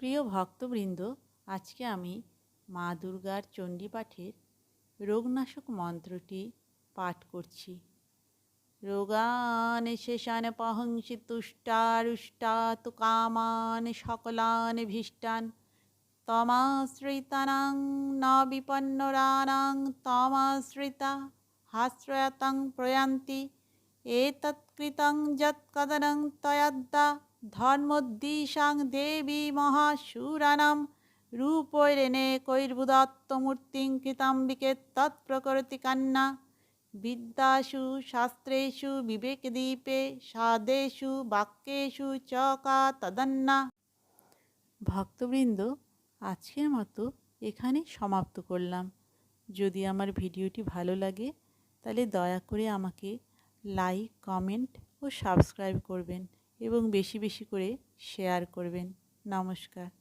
প্রিয় ভক্তবৃন্দ, আজকে আমি মা দুর্গার চণ্ডী পাঠের রোগনাশক মন্ত্রটি পাঠ করছি। রোগান শেষান পহংসি তুষ্টারুষ্টা তু কামান সকলান ভীষ্টান। তমাশ্রিতানাং ন বিপন্নরানাং তমাশ্রিতা হাশ্রয়াতাং প্রয়ান্তি। এতৎকৃতং যৎকদनं তয়াদ্দা ধর্মোদ্দীশাং দেবী মহাশূরাণাম রূপৈরেণে কৈর্বুদত্তমূর্তিং কৃতাম্বিকে তৎপ্রকৃতি কান্না বিদ্যাসু শাস্ত্রেষু বিবেকদীপে সাদেষু বাক্যেষু চকা তদন্না ভক্তবৃন্দ আজকের মতো এখানে সমাপ্ত করলাম। যদি আমার ভিডিওটি ভালো লাগে, তাহলে দয়া করে আমাকে লাইক কমেন্ট ও সাবস্ক্রাইব করবেন এবং বেশি বেশি করে শেয়ার করবেন। নমস্কার।